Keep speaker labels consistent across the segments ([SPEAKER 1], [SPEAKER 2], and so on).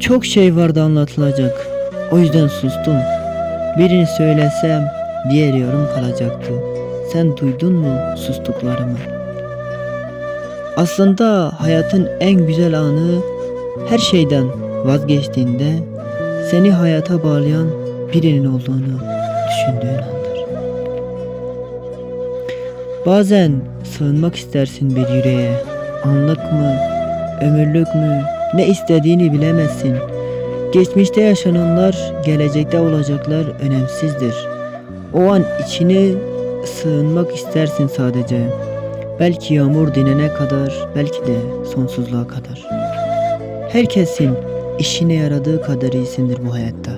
[SPEAKER 1] Çok şey vardı anlatılacak. O yüzden sustum. Birini söylesem diğer yarım kalacaktı. Sen duydun mu sustuklarımı? Aslında hayatın en güzel anı her şeyden vazgeçtiğinde seni hayata bağlayan birinin olduğunu düşündüğün andır. Bazen sığınmak istersin bir yüreğe. Anlık mı, ömürlük mü, ne istediğini bilemezsin. Geçmişte yaşananlar, gelecekte olacaklar önemsizdir. O an içine sığınmak istersin sadece. Belki yağmur dinene kadar, belki de sonsuzluğa kadar. Herkesin işine yaradığı kadar iyisindir bu hayatta.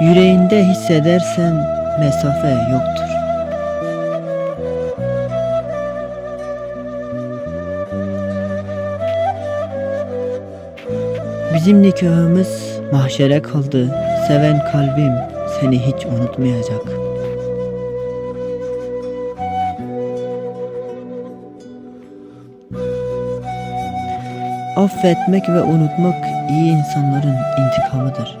[SPEAKER 1] Yüreğinde hissedersen mesafe yoktur. Bizim nikahımız mahşere kaldı. Seven kalbim seni hiç unutmayacak. Affetmek ve unutmak iyi insanların intikamıdır.